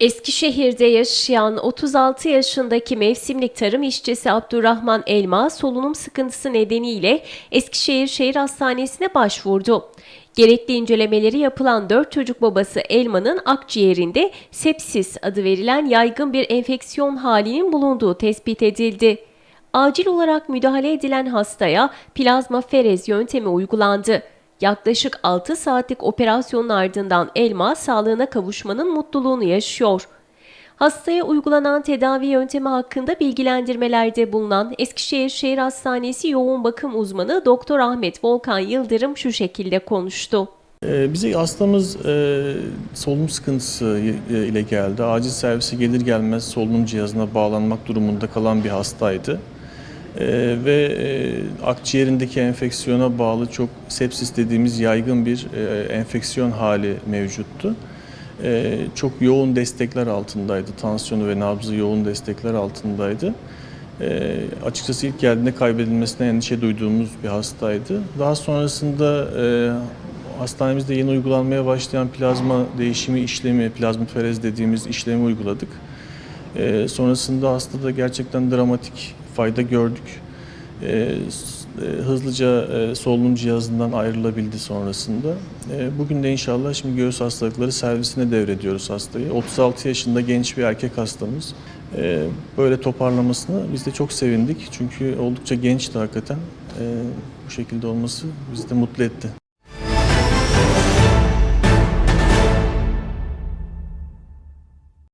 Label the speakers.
Speaker 1: Eskişehir'de yaşayan 36 yaşındaki mevsimlik tarım işçisi Abdurrahman Elma solunum sıkıntısı nedeniyle Eskişehir Şehir Hastanesi'ne başvurdu. Gerekli incelemeleri yapılan 4 çocuk babası Elma'nın akciğerinde sepsis adı verilen yaygın bir enfeksiyon halinin bulunduğu tespit edildi. Acil olarak müdahale edilen hastaya plazma ferez yöntemi uygulandı. Yaklaşık 6 saatlik operasyonun ardından Elma sağlığına kavuşmanın mutluluğunu yaşıyor. Hastaya uygulanan tedavi yöntemi hakkında bilgilendirmelerde bulunan Eskişehir Şehir Hastanesi yoğun bakım uzmanı Doktor Ahmet Volkan Yıldırım şu şekilde konuştu.
Speaker 2: Ee, Bize hastamız e, solunum sıkıntısı e, ile geldi. Acil servise gelir gelmez solunum cihazına bağlanmak durumunda kalan bir hastaydı. Ee, ve e, akciğerindeki enfeksiyona bağlı çok sepsis dediğimiz yaygın bir e, enfeksiyon hali mevcuttu. Ee, çok yoğun destekler altındaydı. Tansiyonu ve nabzı yoğun destekler altındaydı. Ee, açıkçası ilk geldiğinde kaybedilmesine endişe duyduğumuz bir hastaydı. Daha sonrasında e, hastanemizde yeni uygulanmaya başlayan plazma değişimi işlemi, plazmaferez dediğimiz işlemi uyguladık. Ee, sonrasında hastada gerçekten dramatik fayda gördük. Ee, e, hızlıca e, solunum cihazından ayrılabildi sonrasında. Ee, bugün de inşallah şimdi göğüs hastalıkları servisine devrediyoruz hastayı. 36 yaşında genç bir erkek hastamız. Ee, böyle toparlamasına biz de çok sevindik. Çünkü oldukça gençti hakikaten. Ee, bu şekilde olması bizi de mutlu etti.